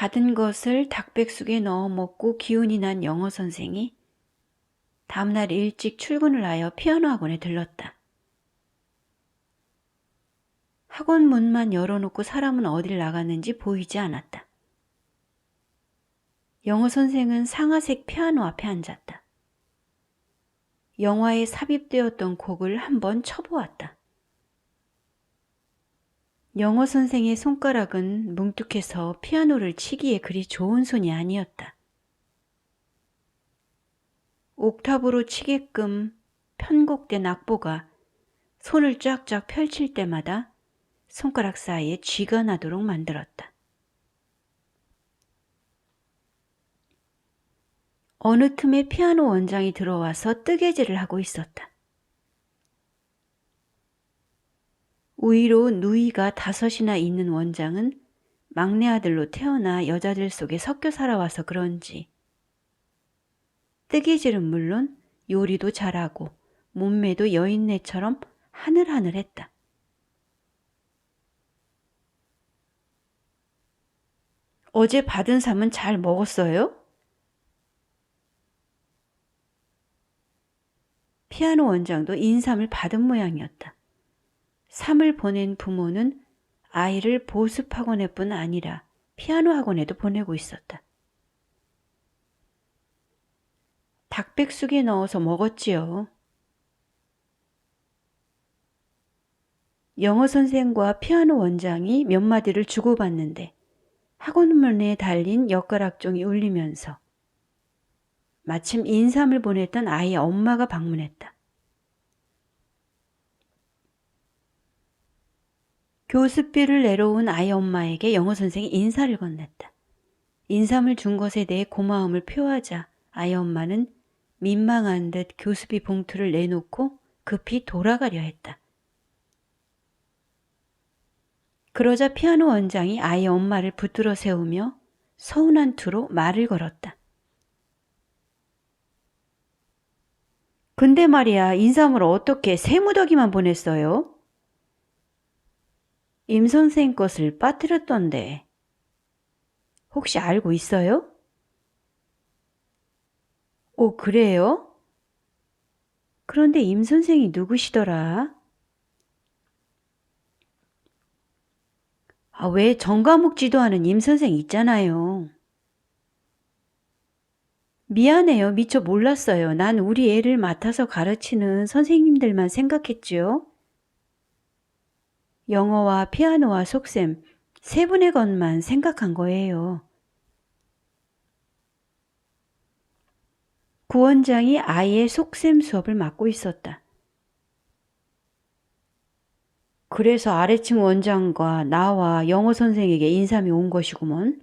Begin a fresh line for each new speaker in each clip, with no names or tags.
받은 것을 닭백숙에 넣어 먹고 기운이 난 영어 선생이 다음날 일찍 출근을 하여 피아노 학원에 들렀다. 학원 문만 열어놓고 사람은 어딜 나갔는지 보이지 않았다. 영어 선생은 상아색 피아노 앞에 앉았다. 영화에 삽입되었던 곡을 한번 쳐보았다. 영어 선생의 손가락은 뭉툭해서 피아노를 치기에 그리 좋은 손이 아니었다. 옥탑으로 치게끔 편곡된 악보가 손을 쫙쫙 펼칠 때마다 손가락 사이에 쥐가 나도록 만들었다. 어느 틈에 피아노 원장이 들어와서 뜨개질을 하고 있었다. 우위로 누이가 다섯이나 있는 원장은 막내 아들로 태어나 여자들 속에 섞여 살아와서 그런지 뜨개질은 물론 요리도 잘하고 몸매도 여인네처럼 하늘하늘했다. 어제 받은 삶은 잘 먹었어요? 피아노 원장도 인삼을 받은 모양이었다. 삼을 보낸 부모는 아이를 보습학원에 뿐 아니라 피아노 학원에도 보내고 있었다. 닭백숙에 넣어서 먹었지요. 영어 선생과 피아노 원장이 몇 마디를 주고받는데 학원문에 달린 엿가락종이 울리면서 마침 인삼을 보냈던 아이의 엄마가 방문했다. 교습비를 내려온 아이 엄마에게 영어 선생이 인사를 건넸다. 인삼을 준 것에 대해 고마움을 표하자 아이 엄마는 민망한 듯 교습비 봉투를 내놓고 급히 돌아가려 했다. 그러자 피아노 원장이 아이 엄마를 붙들어 세우며 서운한 투로 말을 걸었다. 근데 말이야, 인삼을 어떻게 세무더기만 보냈어요? 임 선생 것을 빠뜨렸던데. 혹시 알고 있어요? 오, 그래요? 그런데 임 선생이 누구시더라? 아, 왜 정과목 지도하는 임 선생 있잖아요. 미안해요. 미처 몰랐어요. 난 우리 애를 맡아서 가르치는 선생님들만 생각했지요. 영어와 피아노와 속셈 세 분의 것만 생각한 거예요. 구원장이 아이의 속셈 수업을 맡고 있었다. 그래서 아래층 원장과 나와 영어 선생에게 인삼이 온 것이구먼.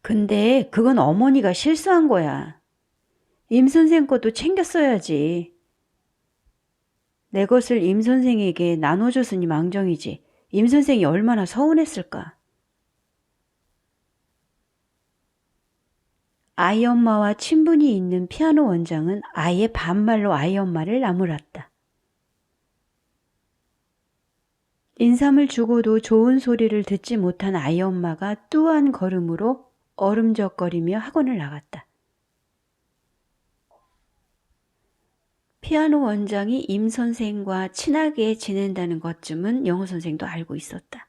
근데 그건 어머니가 실수한 거야. 임 선생 것도 챙겼어야지. 내 것을 임 선생에게 나눠줬으니 망정이지. 임 선생이 얼마나 서운했을까. 아이 엄마와 친분이 있는 피아노 원장은 아이의 반말로 아이 엄마를 나무랐다. 인삼을 주고도 좋은 소리를 듣지 못한 아이 엄마가 뚜한 걸음으로 얼음적거리며 학원을 나갔다. 피아노 원장이 임 선생과 친하게 지낸다는 것쯤은 영어 선생도 알고 있었다.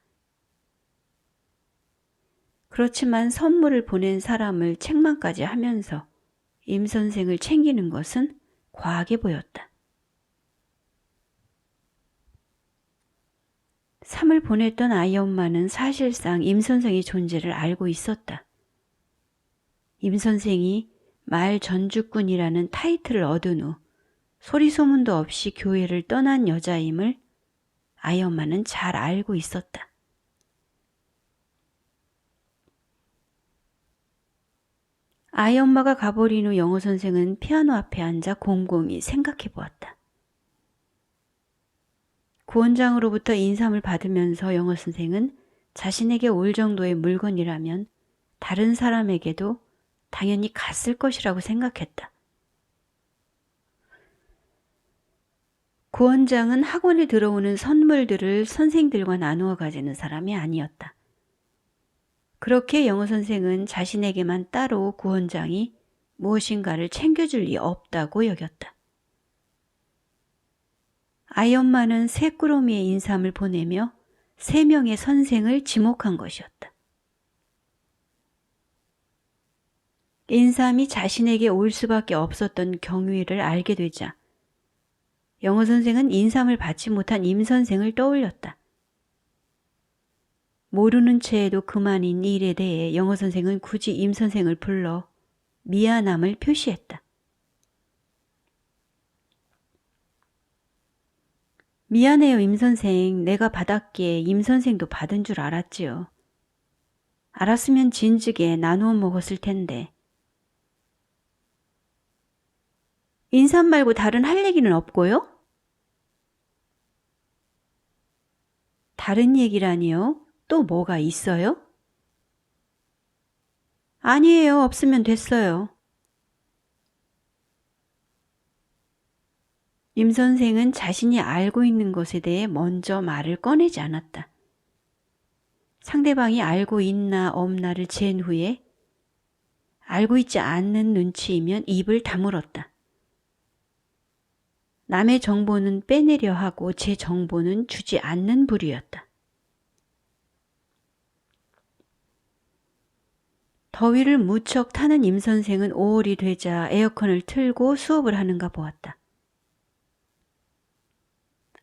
그렇지만 선물을 보낸 사람을 책망까지 하면서 임 선생을 챙기는 것은 과하게 보였다. 삼을 보냈던 아이 엄마는 사실상 임 선생의 존재를 알고 있었다. 임 선생이 말 전주꾼이라는 타이틀을 얻은 후 소리 소문도 없이 교회를 떠난 여자임을 아이 엄마는 잘 알고 있었다. 아이 엄마가 가버린 후 영어 선생은 피아노 앞에 앉아 곰곰이 생각해 보았다. 구원장으로부터 인삼을 받으면서 영어 선생은 자신에게 올 정도의 물건이라면 다른 사람에게도 당연히 갔을 것이라고 생각했다. 구원장은 학원에 들어오는 선물들을 선생들과 나누어 가지는 사람이 아니었다. 그렇게 영어 선생은 자신에게만 따로 구원장이 무엇인가를 챙겨줄 리 없다고 여겼다. 아이 엄마는 새 꾸러미의 인삼을 보내며 세 명의 선생을 지목한 것이었다. 인삼이 자신에게 올 수밖에 없었던 경위를 알게 되자 영어 선생은 인삼을 받지 못한 임 선생을 떠올렸다. 모르는 채에도 그만인 일에 대해 영어 선생은 굳이 임 선생을 불러 미안함을 표시했다. 미안해요, 임 선생. 내가 받았기에 임 선생도 받은 줄 알았지요. 알았으면 진즉에 나누어 먹었을 텐데. 인삼 말고 다른 할 얘기는 없고요? 다른 얘기라니요? 또 뭐가 있어요? 아니에요. 없으면 됐어요. 임 선생은 자신이 알고 있는 것에 대해 먼저 말을 꺼내지 않았다. 상대방이 알고 있나 없나를 잰 후에 알고 있지 않는 눈치이면 입을 다물었다. 남의 정보는 빼내려 하고 제 정보는 주지 않는 부류였다. 더위를 무척 타는 임 선생은 5월이 되자 에어컨을 틀고 수업을 하는가 보았다.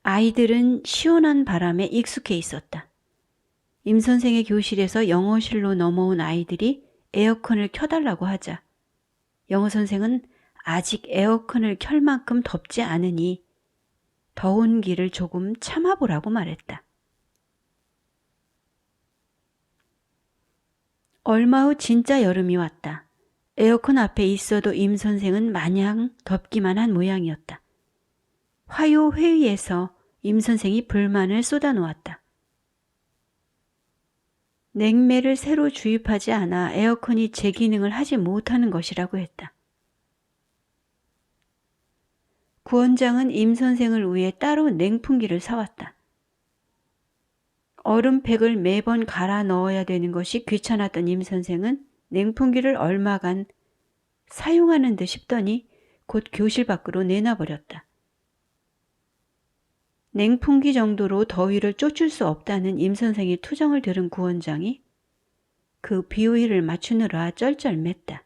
아이들은 시원한 바람에 익숙해 있었다. 임 선생의 교실에서 영어실로 넘어온 아이들이 에어컨을 켜달라고 하자 영어 선생은 아직 에어컨을 켤 만큼 덥지 않으니 더운 길을 조금 참아보라고 말했다. 얼마 후 진짜 여름이 왔다. 에어컨 앞에 있어도 임 선생은 마냥 덥기만 한 모양이었다. 화요 회의에서 임 선생이 불만을 쏟아놓았다. 냉매를 새로 주입하지 않아 에어컨이 제 기능을 하지 못하는 것이라고 했다. 구원장은 임 선생을 위해 따로 냉풍기를 사왔다. 얼음팩을 매번 갈아 넣어야 되는 것이 귀찮았던 임 선생은 냉풍기를 얼마간 사용하는 듯 싶더니 곧 교실 밖으로 내놔버렸다. 냉풍기 정도로 더위를 쫓을 수 없다는 임 선생의 투정을 들은 구원장이 그 비유를 맞추느라 쩔쩔맸다.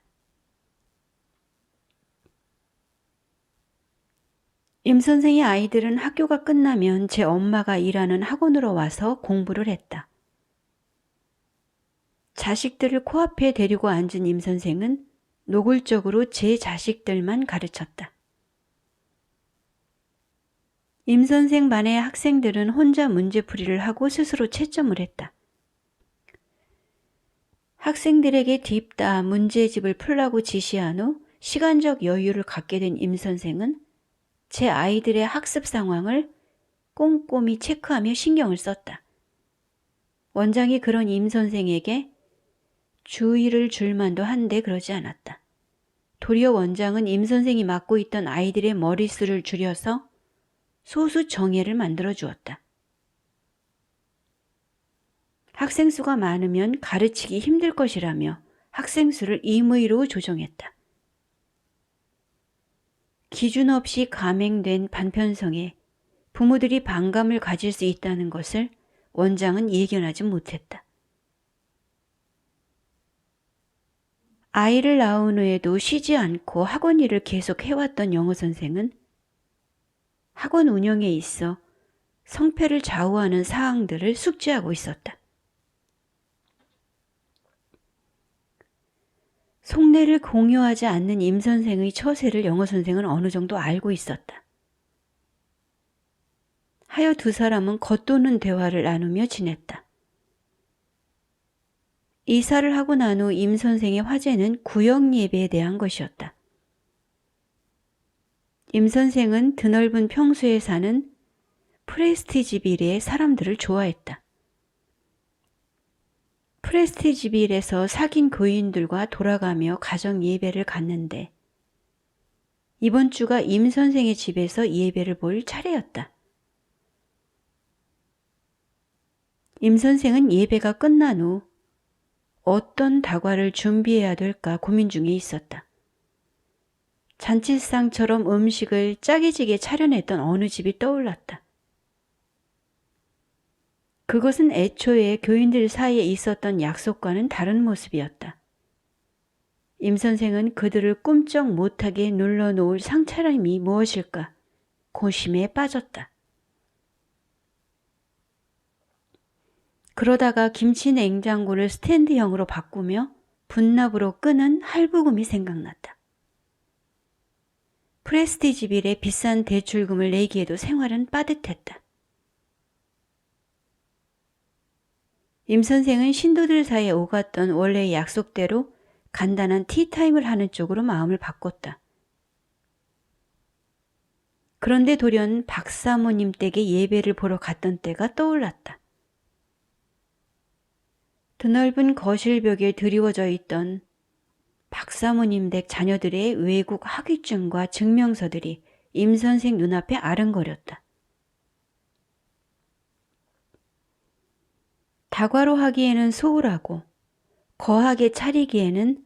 임 선생의 아이들은 학교가 끝나면 제 엄마가 일하는 학원으로 와서 공부를 했다. 자식들을 코앞에 데리고 앉은 임 선생은 노골적으로 제 자식들만 가르쳤다. 임 선생 반의 학생들은 혼자 문제풀이를 하고 스스로 채점을 했다. 학생들에게 딥다 문제집을 풀라고 지시한 후 시간적 여유를 갖게 된 임 선생은 제 아이들의 학습 상황을 꼼꼼히 체크하며 신경을 썼다. 원장이 그런 임 선생에게 주의를 줄 만도 한데 그러지 않았다. 도리어 원장은 임 선생이 맡고 있던 아이들의 머릿수를 줄여서 소수 정예를 만들어 주었다. 학생 수가 많으면 가르치기 힘들 것이라며 학생 수를 임의로 조정했다. 기준 없이 감행된 반편성에 부모들이 반감을 가질 수 있다는 것을 원장은 예견하지 못했다. 아이를 낳은 후에도 쉬지 않고 학원 일을 계속 해왔던 영어 선생은 학원 운영에 있어 성패를 좌우하는 사항들을 숙지하고 있었다. 속내를 공유하지 않는 임 선생의 처세를 영어 선생은 어느 정도 알고 있었다. 하여 두 사람은 겉도는 대화를 나누며 지냈다. 이사를 하고 난 후 임 선생의 화제는 구역 예배에 대한 것이었다. 임 선생은 드넓은 평수에 사는 프레스티지빌의 사람들을 좋아했다. 프레스티지빌에서 사귄 교인들과 돌아가며 가정 예배를 갔는데 이번 주가 임 선생의 집에서 예배를 볼 차례였다. 임 선생은 예배가 끝난 후 어떤 다과를 준비해야 될까 고민 중에 있었다. 잔치상처럼 음식을 짜게지게 차려냈던 어느 집이 떠올랐다. 그것은 애초에 교인들 사이에 있었던 약속과는 다른 모습이었다. 임 선생은 그들을 꿈쩍 못하게 눌러놓을 상차림이 무엇일까 고심에 빠졌다. 그러다가 김치 냉장고를 스탠드형으로 바꾸며 분납으로 끄는 할부금이 생각났다. 프레스티지 빌에 비싼 대출금을 내기에도 생활은 빠듯했다. 임 선생은 신도들 사이에 오갔던 원래의 약속대로 간단한 티타임을 하는 쪽으로 마음을 바꿨다. 그런데 돌연 박사모님 댁에 예배를 보러 갔던 때가 떠올랐다. 드넓은 거실 벽에 드리워져 있던 박사모님 댁 자녀들의 외국 학위증과 증명서들이 임 선생 눈앞에 아른거렸다. 다과로 하기에는 소홀하고 거하게 차리기에는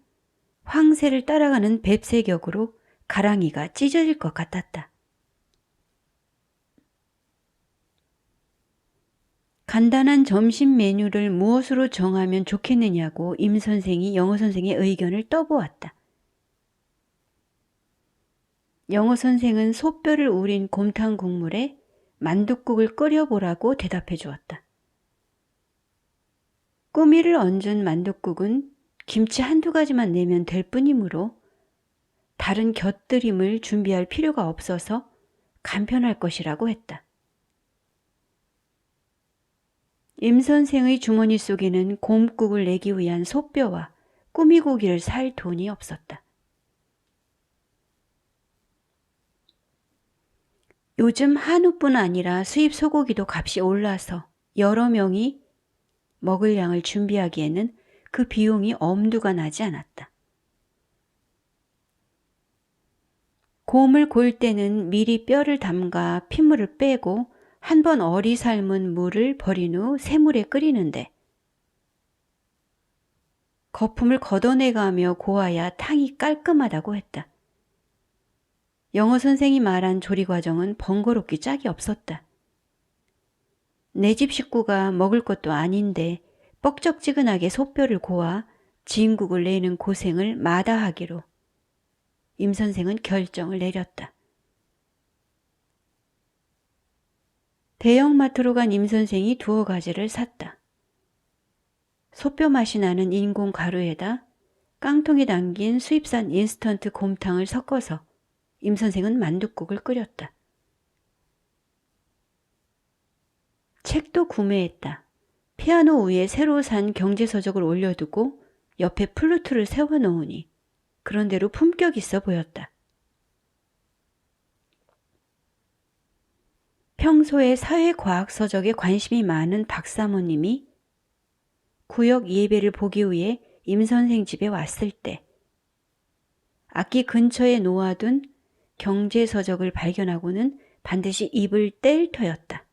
황새를 따라가는 뱁새 격으로 가랑이가 찢어질 것 같았다. 간단한 점심 메뉴를 무엇으로 정하면 좋겠느냐고 임 선생이 영어 선생의 의견을 떠보았다. 영어 선생은 소뼈를 우린 곰탕 국물에 만둣국을 끓여보라고 대답해 주었다. 꾸미를 얹은 만둣국은 김치 한두 가지만 내면 될 뿐이므로 다른 곁들임을 준비할 필요가 없어서 간편할 것이라고 했다. 임 선생의 주머니 속에는 곰국을 내기 위한 소뼈와 꾸미고기를 살 돈이 없었다. 요즘 한우뿐 아니라 수입 소고기도 값이 올라서 여러 명이 먹을 양을 준비하기에는 그 비용이 엄두가 나지 않았다. 곰을 골 때는 미리 뼈를 담가 핏물을 빼고 한 번 어리 삶은 물을 버린 후 새물에 끓이는데 거품을 걷어내가며 고아야 탕이 깔끔하다고 했다. 영어 선생이 말한 조리 과정은 번거롭기 짝이 없었다. 내 집 식구가 먹을 것도 아닌데 뻑적지근하게 소뼈를 고아 진국을 내는 고생을 마다하기로 임 선생은 결정을 내렸다. 대형마트로 간 임 선생이 두어 가지를 샀다. 소뼈 맛이 나는 인공 가루에다 깡통에 담긴 수입산 인스턴트 곰탕을 섞어서 임 선생은 만둣국을 끓였다. 책도 구매했다. 피아노 위에 새로 산 경제서적을 올려두고 옆에 플루트를 세워놓으니 그런대로 품격 있어 보였다. 평소에 사회과학서적에 관심이 많은 박사모님이 구역 예배를 보기 위해 임 선생 집에 왔을 때 악기 근처에 놓아둔 경제서적을 발견하고는 반드시 입을 뗄 터였다.